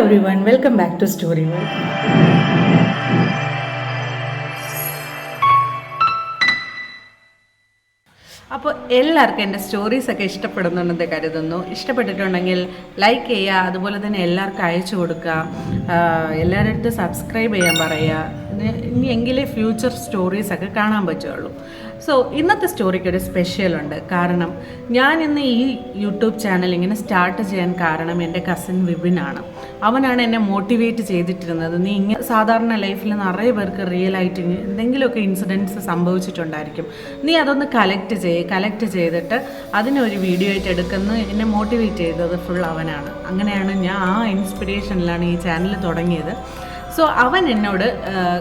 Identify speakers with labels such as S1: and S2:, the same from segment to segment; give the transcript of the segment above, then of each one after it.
S1: Everyone welcome back to story world അപ്പോൾ എല്ലാവർക്കും എന്റെ സ്റ്റോറീസൊക്കെ ഇഷ്ടപ്പെടുന്നുണ്ടെന്ന് കരുതുന്നു. ഇഷ്ടപ്പെട്ടിട്ടുണ്ടെങ്കിൽ ലൈക്ക് ചെയ്യുക അതുപോലെ തന്നെ എല്ലാവർക്കും അയച്ചു കൊടുക്കുക. എല്ലാവരുടെ അടുത്ത് സബ്സ്ക്രൈബ് ചെയ്യാൻ പറയുക. ഇനി- എങ്കിലേ ഫ്യൂച്ചർ സ്റ്റോറീസൊക്കെ കാണാൻ പറ്റുള്ളൂ. സോ ഇന്നത്തെ സ്റ്റോറിക്ക് ഒരു സ്പെഷ്യൽ ഉണ്ട്. കാരണം ഞാൻ ഇന്ന് ഈ യൂട്യൂബ് ചാനൽ ഇങ്ങനെ സ്റ്റാർട്ട് ചെയ്യാൻ കാരണം എന്റെ കസിൻ വിപിനാണ് അവനാണ് എന്നെ മോട്ടിവേറ്റ് ചെയ്തിട്ടിരുന്നത്. നീ ഇങ്ങനെ സാധാരണ ലൈഫിൽ നിറയെ പേർക്ക് റിയൽ ആയിട്ട് എന്തെങ്കിലുമൊക്കെ ഇൻസിഡൻസ് സംഭവിച്ചിട്ടുണ്ടായിരിക്കും. നീ അതൊന്ന് കളക്ട് ചെയ്യ് കളക്ട് ചെയ്തിട്ട് അതിനൊരു വീഡിയോ ആയിട്ട് എടുക്കുന്ന. എന്നെ മോട്ടിവേറ്റ് ചെയ്തത് ഫുൾ അവനാണ്. അങ്ങനെയാണ് ഞാൻ ആ ഇൻസ്പിറേഷനിലാണ് ഈ ചാനൽ തുടങ്ങിയത്. സോ അവൻ എന്നോട്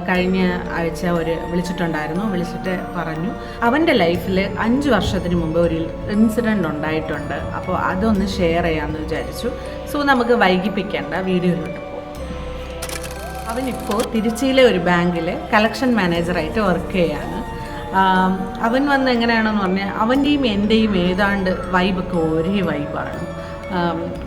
S1: കഴിഞ്ഞ ആഴ്ച ഒരു വിളിച്ചിട്ടുണ്ടായിരുന്നു. വിളിച്ചിട്ട് പറഞ്ഞു അവന്റെ ലൈഫിൽ അഞ്ച് വർഷത്തിന് മുമ്പ് ഒരു ഇൻസിഡന്റ് ഉണ്ടായിട്ടുണ്ട്. അപ്പോൾ അതൊന്ന് ഷെയർ ചെയ്യാമെന്ന് വിചാരിച്ചു. സോ നമുക്ക് വൈകിപ്പിക്കേണ്ട വീഡിയോയിലോട്ട് പോകും അവനിപ്പോൾ തിരുച്ചിയിലെ ഒരു ബാങ്കിൽ കളക്ഷൻ മാനേജറായിട്ട് വർക്ക് ചെയ്യാണ്. അവൻ വന്ന് എങ്ങനെയാണെന്ന് പറഞ്ഞാൽ അവന്റെയും എന്റെയും ഏതാണ്ട് വൈബൊക്കെ ഒരേ വൈബാണ്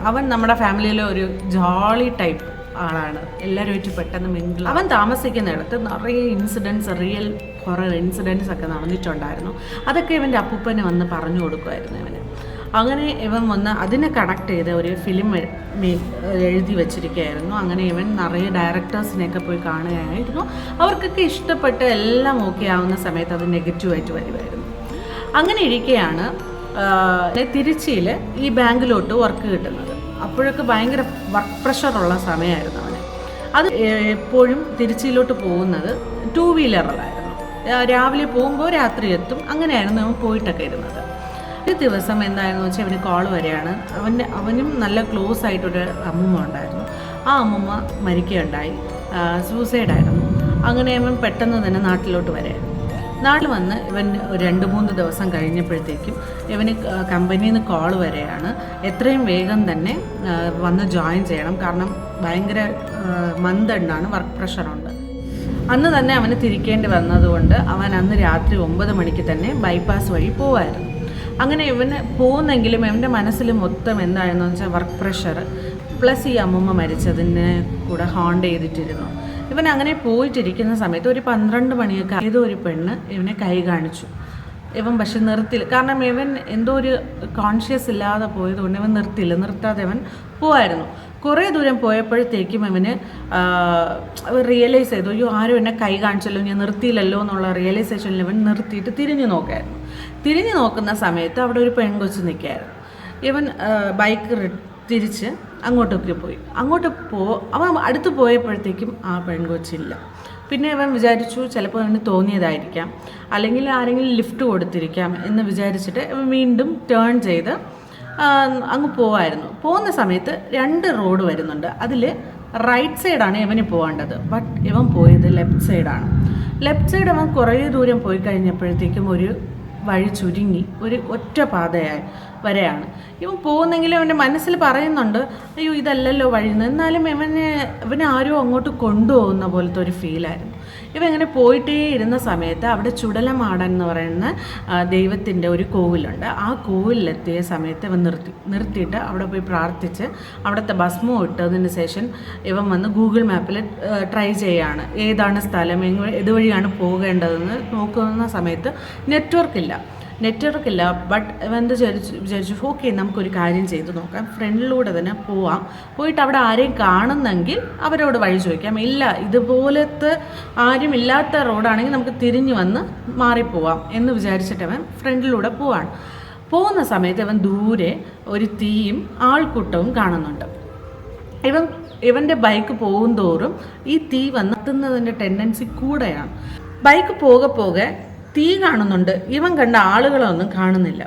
S1: അവൻ നമ്മുടെ ഫാമിലിയിലെ ഒരു ജോളി ടൈപ്പ് ആളാണ്. എല്ലാവരുമായിട്ട് പെട്ടെന്ന് മിങ്കിൾ അവൻ താമസിക്കുന്നിടത്ത് നിറയെ ഇൻസിഡൻസ് റിയൽ കുറേ ഇൻസിഡൻസ് ഒക്കെ നടന്നിട്ടുണ്ടായിരുന്നു. അതൊക്കെ ഇവന്റെ അപ്പൂപ്പനെ വന്ന് പറഞ്ഞു കൊടുക്കുമായിരുന്നു ഇവന്. അങ്ങനെ ഇവൻ വന്ന് അതിനെ കണക്ട് ചെയ്ത ഒരു ഫിലിം എഴുതി വെച്ചിരിക്കുകയായിരുന്നു. അങ്ങനെ ഇവൻ നിറയെ ഡയറക്ടേഴ്സിനെയൊക്കെ പോയി കാണുകയായിരുന്നു. അവർക്കൊക്കെ ഇഷ്ടപ്പെട്ട് എല്ലാം ഓക്കെ ആവുന്ന സമയത്ത് അത് നെഗറ്റീവായിട്ട് വരുമായിരുന്നു അങ്ങനെ ഇരിക്കെയാണ് തിരുച്ചിയിൽ ഈ ബാങ്കിലോട്ട് വർക്ക് കിട്ടുന്നത്. അപ്പോഴൊക്കെ ഭയങ്കര വർക്ക് പ്രഷറുള്ള സമയമായിരുന്നു അവന്. അത് എപ്പോഴും തിരുച്ചിയിലോട്ട് പോകുന്നത് ടു വീലറിലായിരുന്നു രാവിലെ പോകുമ്പോൾ രാത്രി എത്തും. അങ്ങനെയായിരുന്നു അവൻ പോയിട്ടൊക്കെ ഇരുന്നത്. ഒരു ദിവസം എന്തായെന്ന് വെച്ചാൽ അവന് കോൾ വരികയാണ്. അവന്റെ അവനും നല്ല ക്ലോസ് ആയിട്ടൊരു അമ്മൂമ്മ ഉണ്ടായിരുന്നു. ആ അമ്മൂമ്മ മരിക്കുകയുണ്ടായി. സൂസൈഡായിരുന്നു അങ്ങനെ അവൻ പെട്ടെന്ന് തന്നെ നാട്ടിലോട്ട് വരായിരുന്നു നാട്ടിൽ വന്ന് ഇവൻ രണ്ട് മൂന്ന് ദിവസം കഴിഞ്ഞപ്പോഴത്തേക്കും ഇവന് കമ്പനിയിൽ നിന്ന് കോൾ വരെയാണ് എത്രയും വേഗം തന്നെ വന്ന് ജോയിൻ ചെയ്യണം. കാരണം ഭയങ്കര മന്ദണ്ടാണ് വർക്ക് പ്രഷറുണ്ട് അന്ന് തന്നെ അവന് തിരിക്കേണ്ടി വന്നതുകൊണ്ട് അവൻ അന്ന് രാത്രി ഒമ്പത് മണിക്ക് തന്നെ ബൈപ്പാസ് വഴി പോവായിരുന്നു. അങ്ങനെ ഇവന് പോകുന്നെങ്കിലും ഇവന്റെ മനസ്സിൽ മൊത്തം എന്തായിരുന്നു വെച്ചാൽ വർക്ക് പ്രഷർ പ്ലസ് ഈ അമ്മൂമ്മ മരിച്ചതിനെ കൂടെ ഹോണ്ട് ചെയ്തിട്ടിരുന്നു. ഇവൻ അങ്ങനെ പോയിട്ടിരിക്കുന്ന സമയത്ത് ഒരു പന്ത്രണ്ട് മണിയൊക്കെ ഏതോ ഒരു പെണ്ണ് ഇവനെ കൈ കാണിച്ചു. ഇവൻ പക്ഷെ നിർത്തില്ല. കാരണം ഇവൻ എന്തോ ഒരു കോൺഷ്യസ് ഇല്ലാതെ പോയതുകൊണ്ട് ഇവൻ നിർത്തില്ല നിർത്താതെ ഇവൻ പോവായിരുന്നു. കുറേ ദൂരം പോയപ്പോഴത്തേക്കും അവന് റിയലൈസ് ചെയ്തു അയ്യോ ആരും എന്നെ കൈ കാണിച്ചല്ലോ ഞാൻ നിർത്തിയില്ലല്ലോ എന്നുള്ള റിയലൈസേഷനിൽ അവൻ നിർത്തിയിട്ട് തിരിഞ്ഞു നോക്കായിരുന്നു. തിരിഞ്ഞു നോക്കുന്ന സമയത്ത് അവിടെ ഒരു പെൺകൊച്ച് നിൽക്കുകയായിരുന്നു. ഇവൻ ബൈക്ക് തിരിച്ച് അങ്ങോട്ടൊക്കെ പോയി. അങ്ങോട്ട് പോ അവൻ അടുത്ത് പോയപ്പോഴത്തേക്കും ആ പെൺകൊച്ചില്ല. പിന്നെ അവൻ വിചാരിച്ചു ചിലപ്പോൾ അവന് തോന്നിയതായിരിക്കാം. അല്ലെങ്കിൽ ആരെങ്കിലും ലിഫ്റ്റ് കൊടുത്തിരിക്കാം എന്ന് വിചാരിച്ചിട്ട് വീണ്ടും ടേൺ ചെയ്ത് അങ്ങ് പോവായിരുന്നു. പോകുന്ന സമയത്ത് രണ്ട് റോഡ് വരുന്നുണ്ട്. അതിൽ റൈറ്റ് സൈഡാണ് ഇവന് പോകേണ്ടത് ബട്ട് ഇവൻ പോയത് ലെഫ്റ്റ് സൈഡാണ് ലെഫ്റ്റ് സൈഡ് അവൻ കുറേ ദൂരം പോയി കഴിഞ്ഞപ്പോഴത്തേക്കും ഒരു വഴി ചുരുങ്ങി. ഒരു ഒറ്റ പാതയായി വരെയാണ്. ഇവൻ പോകുന്നെങ്കിലും അവന്റെ മനസ്സിൽ പറയുന്നുണ്ട് അയ്യോ ഇതല്ലല്ലോ വഴി. എന്ന് എന്നാലും ഇവനെ ഇവനെ ആരോ അങ്ങോട്ട് കൊണ്ടുപോകുന്ന പോലത്തെ ഒരു ഫീലായിരുന്നു ഇവൻ ഇങ്ങനെ പോയിട്ടേ ഇരുന്ന സമയത്ത് അവിടെ ചുടലമാടൻ എന്ന് പറയുന്ന ദൈവത്തിന്റെ ഒരു കോവിലുണ്ട്. ആ കോവിലെത്തിയ സമയത്ത് ഇവൻ നിർത്തി നിർത്തിയിട്ട് അവിടെ പോയി പ്രാർത്ഥിച്ച് അവിടുത്തെ ഭസ്മം ഇട്ടതിന് ശേഷം ഇവൻ വന്ന് ഗൂഗിൾ മാപ്പിൽ ട്രൈ ചെയ്യാണ്. ഏതാണ് സ്ഥലം എങ്ങ ഇതുവഴിയാണ് പോകേണ്ടതെന്ന് നോക്കുന്ന സമയത്ത് നെറ്റ്വർക്ക് ഇല്ല നെറ്റ്വർക്ക് ഇല്ല ബട്ട് എന്ത് വിചാരിച്ചു വിചാരിച്ചു ഓക്കെ നമുക്കൊരു കാര്യം ചെയ്ത് നോക്കാം. ഫ്രണ്ടിലൂടെ തന്നെ പോവാം. പോയിട്ട് അവിടെ ആരെയും കാണുന്നെങ്കിൽ അവരോട് വഴി ചോദിക്കാം. ഇല്ല ഇതുപോലത്തെ ആരും ഇല്ലാത്ത റോഡാണെങ്കിൽ നമുക്ക് തിരിഞ്ഞു വന്ന് മാറിപ്പോവാം എന്ന് വിചാരിച്ചിട്ട് അവൻ ഫ്രണ്ടിലൂടെ പോവാണ്. പോകുന്ന സമയത്ത് അവൻ ദൂരെ ഒരു തീയും ആൾക്കൂട്ടവും കാണുന്നുണ്ട്. ഇവൻ ഇവന്റെ ബൈക്ക് പോകും തോറും ഈ തീ വന്നെത്തുന്നതിന്റെ ടെൻഡൻസി കൂടെയാണ്. ബൈക്ക് പോകെ പോകെ തീ കാണുന്നുണ്ട്. ഇവൻ കണ്ട ആളുകളൊന്നും കാണുന്നില്ല.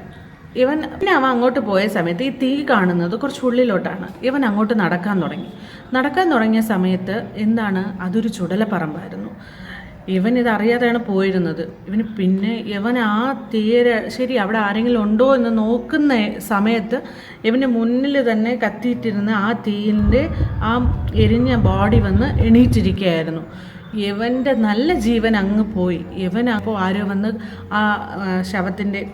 S1: ഇവൻ പിന്നെ അവൻ അങ്ങോട്ട് പോയ സമയത്ത് ഈ തീ കാണുന്നത് കുറച്ച് ഉള്ളിലോട്ടാണ്. ഇവൻ അങ്ങോട്ട് നടക്കാൻ തുടങ്ങി. നടക്കാൻ തുടങ്ങിയ സമയത്ത് എന്താണ്? അതൊരു ചുടലപ്പറമ്പായിരുന്നു. ഇവൻ ഇതറിയാതെയാണ് പോയിരുന്നത്. ഇവന് പിന്നെ ഇവൻ ആ തീരെ ശരി അവിടെ ആരെങ്കിലും ഉണ്ടോ എന്ന് നോക്കുന്ന സമയത്ത് ഇവന് മുന്നിൽ തന്നെ കത്തിയിട്ടിരുന്ന ആ തീയിന്റെ ആ എരിഞ്ഞ ബോഡി വന്ന് എണീറ്റിരിക്കുകയായിരുന്നു. ഇവന്റെ നല്ല ജീവൻ അങ്ങ് പോയി. യവൻ അപ്പോൾ ആരോ വന്ന് ആ, ശവത്തിന്റെ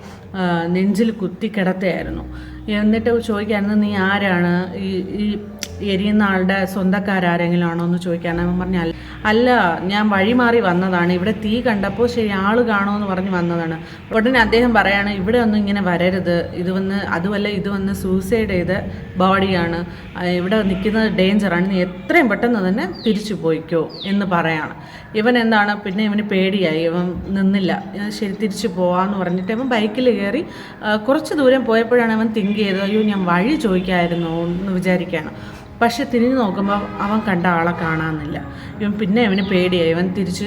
S1: നെഞ്ചിൽ കുത്തി കിടത്തയായിരുന്നു. എന്നിട്ട് ചോദിക്കായിരുന്നു നീ ആരാണ്? ഈ ഈ എരിയുന്ന ആളുടെ സ്വന്തക്കാരെങ്കിലും ആണോ എന്ന് ചോദിക്കാൻ അവൻ പറഞ്ഞു "അല്ല- ഞാൻ വഴി മാറി വന്നതാണ്. ഇവിടെ തീ കണ്ടപ്പോൾ ശരി ആൾ കാണുമെന്ന് പറഞ്ഞ് വന്നതാണ്. ഉടനെ അദ്ദേഹം പറയാണ് ഇവിടെ ഒന്നും ഇങ്ങനെ വരരുത്. ഇത് വന്ന് അതുമല്ല ഇത് വന്ന് സൂസൈഡ് ചെയ്ത ബോഡിയാണ് ഇവിടെ നിൽക്കുന്നത് ഡേഞ്ചറാണ് നീ എത്രയും പെട്ടെന്ന് തന്നെ തിരിച്ചു പോയിക്കോ എന്ന് പറയാണ്. ഇവൻ എന്താണ്? പിന്നെ ഇവന് പേടിയായി. ഇവൻ നിന്നില്ല. "ഞാൻ ശരി തിരിച്ചു പോവാന്ന് പറഞ്ഞിട്ട് ഇവൻ ബൈക്കിൽ കയറി കുറച്ച് ദൂരം പോയപ്പോഴാണ് അവൻ തിങ്ക് ചെയ്തത് അയ്യോ ഞാൻ വഴി ചോദിക്കായിരുന്നു എന്ന് വിചാരിക്കുകയാണ്. പക്ഷെ തിരിഞ്ഞു നോക്കുമ്പോൾ അവൻ കണ്ട ആളെ കാണാമെന്നില്ല ഇവൻ പിന്നെ ഇവന് പേടിയായി. ഇവൻ തിരിച്ച്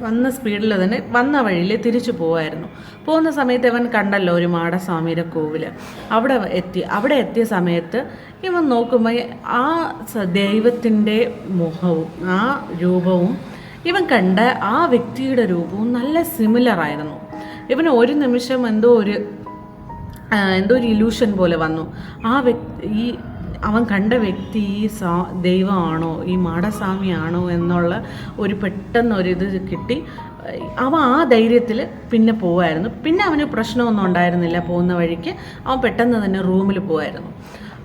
S1: വന്ന സ്പീഡിൽ തന്നെ വന്ന വഴിയിൽ തിരിച്ചു പോവായിരുന്നു. പോകുന്ന സമയത്ത് ഇവൻ കണ്ടല്ലോ ഒരു മാടസ്വാമിയുടെ കോവിൽ. അവിടെ എത്തി അവിടെ എത്തിയ സമയത്ത് ഇവൻ നോക്കുമ്പോൾ ആ ദൈവത്തിന്റെ മുഖവും ആ രൂപവും ഇവൻ കണ്ട ആ വ്യക്തിയുടെ രൂപവും നല്ല സിമിലർ ആയിരുന്നു. ഇവന് ഒരു നിമിഷം എന്തോ ഒരു എന്തോ ഒരു ഇലൂഷൻ പോലെ വന്നു. ആ വ്യക്തി ഈ അവൻ കണ്ട വ്യക്തി ഈ സാ ദൈവമാണോ ഈ മാടസ്വാമിയാണോ എന്നുള്ള ഒരു പെട്ടെന്നൊരിത് കിട്ടി. അവൻ ആ ധൈര്യത്തിൽ പിന്നെ പോവായിരുന്നു. പിന്നെ അവന് പ്രശ്നമൊന്നും ഉണ്ടായിരുന്നില്ല പോകുന്ന വഴിക്ക്. അവൻ പെട്ടെന്ന് തന്നെ റൂമിൽ പോവായിരുന്നു.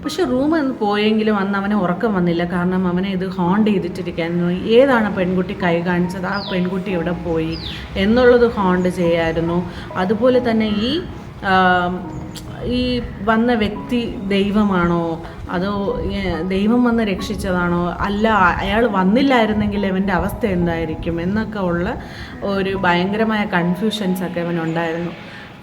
S1: പക്ഷെ റൂമിൽ നിന്ന് പോയെങ്കിലും അന്ന് അവന് ഉറക്കം വന്നില്ല. കാരണം അവനെ ഇത് ഹോണ്ട് ചെയ്തിട്ടിരിക്കായിരുന്നു. ഏതാണ് പെൺകുട്ടി കൈ കാണിച്ചത്? ആ പെൺകുട്ടി എവിടെ പോയി? എന്നുള്ളത് ഹോണ്ട് ചെയ്യായിരുന്നു. അതുപോലെ തന്നെ ഈ ഈ വന്ന വ്യക്തി ദൈവമാണോ? അതോ ദൈവം വന്ന് രക്ഷിച്ചതാണോ? അല്ല അയാൾ വന്നില്ലായിരുന്നെങ്കിൽ അവന്റെ അവസ്ഥ എന്തായിരിക്കും? എന്നൊക്കെ ഉള്ള ഒരു ഭയങ്കരമായ കൺഫ്യൂഷൻസ് ഒക്കെ അവനുണ്ടായിരുന്നു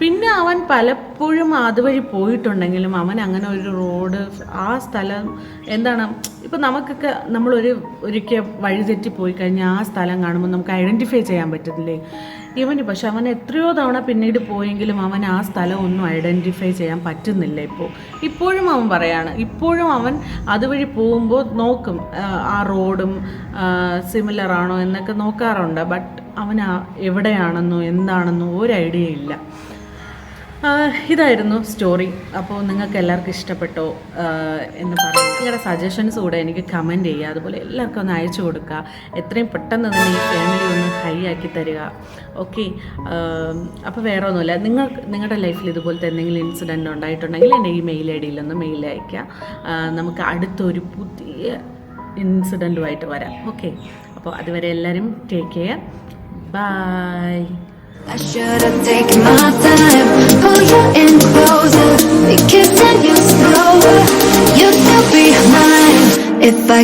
S1: പിന്നെ അവൻ പലപ്പോഴും അതുവഴി പോയിട്ടുണ്ടെങ്കിലും അവൻ അങ്ങനെ ഒരു റോഡ് ആ സ്ഥലം എന്താണ് ഇപ്പം നമുക്കൊക്കെ നമ്മളൊരു ഒരിക്കൽ വഴിതെറ്റി പോയി കഴിഞ്ഞാൽ ആ സ്ഥലം കാണുമ്പോൾ നമുക്ക് ഐഡന്റിഫൈ ചെയ്യാൻ പറ്റത്തില്ലേ? ഇവന് പക്ഷെ അവൻ എത്രയോ തവണ പിന്നീട് പോയെങ്കിലും അവൻ ആ സ്ഥലം ഒന്നും ഐഡന്റിഫൈ ചെയ്യാൻ പറ്റുന്നില്ല ഇപ്പോൾ ഇപ്പോഴും അവൻ പറയാണ്. ഇപ്പോഴും അവൻ അതുവഴി പോകുമ്പോൾ നോക്കും ആ, റോഡും സിമിലർ ആണോ എന്നൊക്കെ നോക്കാറുണ്ട്. ബട്ട് അവൻ എവിടെയാണെന്നോ എന്താണെന്നോ ഒരു ഐഡിയ ഇല്ല. ഇതായിരുന്നു സ്റ്റോറി അപ്പോൾ നിങ്ങൾക്ക് എല്ലാവർക്കും ഇഷ്ടപ്പെട്ടോ? എന്ന് പറയാം നിങ്ങളുടെ സജഷൻസ് കൂടെ എനിക്ക് കമന്റ് ചെയ്യുക. അതുപോലെ എല്ലാവർക്കും ഒന്ന് അയച്ചു കൊടുക്കുക. എത്രയും പെട്ടെന്ന് തന്നെ ഈ ഫാമിലി ഒന്ന് ഹൈ ആക്കി തരിക. ഓക്കെ അപ്പോൾ വേറെ ഒന്നുമില്ല. നിങ്ങൾ നിങ്ങളുടെ ലൈഫിൽ ഇതുപോലത്തെ എന്തെങ്കിലും ഇൻസിഡന്റ് ഉണ്ടായിട്ടുണ്ടെങ്കിൽ എന്റെ ഈ മെയിൽ ഐ ഡിയിലൊന്ന് മെയിൽ അയയ്ക്കുക. നമുക്ക് അടുത്തൊരു പുതിയ ഇൻസിഡന്റുമായിട്ട് വരാം. ഓക്കെ അപ്പോൾ അതുവരെ എല്ലാവരും take care bye
S2: I should have taken my time, pull you in closer, be kissing you slower. You'd still if I.